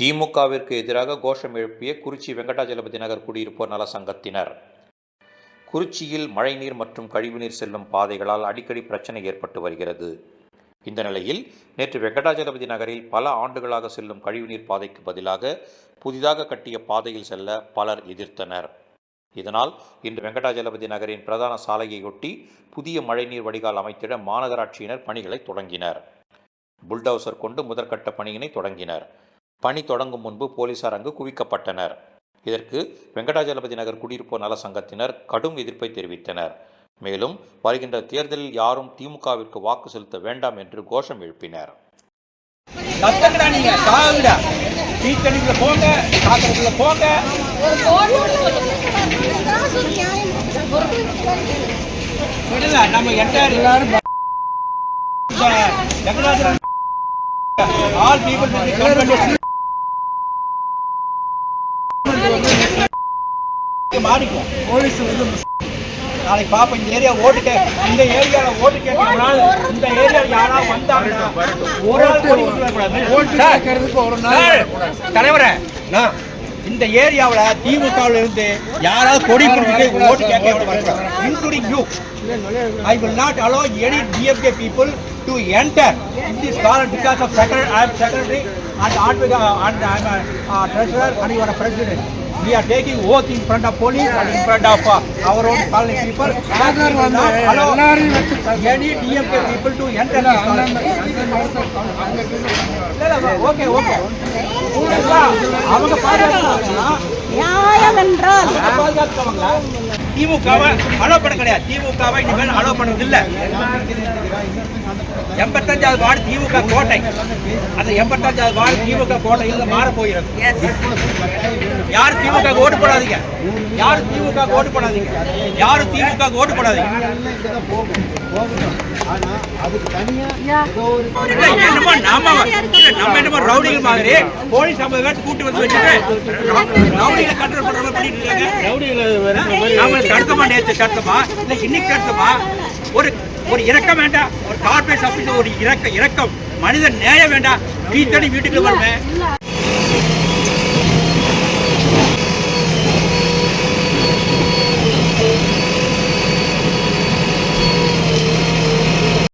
திமுகவிற்கு எதிராக கோஷம் எழுப்பிய குறிச்சி வெங்கடாஜலபதி நகர் குடியிருப்போர் நல சங்கத்தினர். குறிச்சியில் மழைநீர் மற்றும் கழிவுநீர் செல்லும் பாதைகளால் அடிக்கடி பிரச்சனை ஏற்பட்டு வருகிறது. இந்த நிலையில் நேற்று வெங்கடாஜலபதி நகரில் பல ஆண்டுகளாக செல்லும் கழிவுநீர் பாதைக்கு பதிலாக புதிதாக கட்டிய பாதையில் செல்ல பலர் எதிர்த்தனர். இதனால் இன்று வெங்கடாஜலபதி நகரின் பிரதான சாலையையொட்டி புதிய மழைநீர் வடிகால் அமைத்திட மாநகராட்சியினர் பணிகளை தொடங்கினர். புல்டோசர் கொண்டு முதற்கட்ட பணியினை தொடங்கினர். பணி தொடங்கும் முன்பு போலீசார் அங்கு குவிக்கப்பட்டனர். இதற்கு வெங்கடாஜலபதி நகர் குடியிருப்போர் நல சங்கத்தினர் கடும் எதிர்ப்பை தெரிவித்தனர். மேலும் வருகின்ற தேர்தலில் யாரும் திமுகவிற்கு வாக்கு செலுத்த வேண்டாம் என்று கோஷம் எழுப்பினர். கத்துக்கடா நீங்க. காகுடா டீச்சரிங்ல போங்க. போங்க. விடல நம்ம என்டையர் எல்லாரும் ஆல் பீப்புள் மாறிக்கும் போலீஸ் வந்து நாளைக்கு பாப்போம். இந்த ஏரியா ஓட்டு கே இந்த ஏரியால ஓட்டு கேட்கறதுனால இந்த ஏரியா யாராவது வந்தாங்கன்னா ஒரு ஆள். ஓட்டு கேட்கறதுக்கு ஒரு நாள். தலைவரே நான் இந்த ஏரியாவில் திமுகவில் இருந்து யாராவது கொடி பிடிச்சிட்டு ஓட்டு கேட்க including you I will not allow any DFK people to enter in this column because of secretary, I am secretary and advocate and I am a uh, treasurer and We are taking oath in front of police and in front of uh, our own colony people. that we will not allow any DFK people to enter this colony. இல்ல, இல்ல, okay, okay. அவங்க பாதுகாத்துவாங்களா? நியாயம் என்றால்? திமுகவை allow பண்ண கிடையாது. திமுகவை இனிமேல் அலோ பண்ணது இல்ல எண்பத்தஞ்சாவது வார்டு திமுக கோட்டை. அந்த எண்பத்தஞ்சாவது வார்டு திமுக கோட்டையில் மாற போகிறது யாரும் திமுக ஓட்டு போடாதீங்க? யாரும் திமுக ஓட்டு போடாதீங்க? யாரும் திமுக ஓட்டு போடாதீங்க? இல்ல, என்னமோ நாம நம்ம என்னமோ ரவுடிகள் மாதிரி போலீஸ் ஐம்பது பேர் கூட்டு வந்து வச்சுட்டு ரவுடிகளை கண்ட்ரோல் பண்ற மாதிரி பண்ணிட்டு இருக்காங்க. நாம தடுத்தமா நேற்று தடுத்தமா இல்ல இன்னைக்கு தடுத்தமா ஒரு ஒரு இரக்கம் வேண்டாம். ஒரு கார்பரேட் ஆஃபீஸ் ஒரு இறக்க இரக்கம் மனித நேயம் வேண்டாம். வீட்டடி வீட்டுக்கு வருவேன்.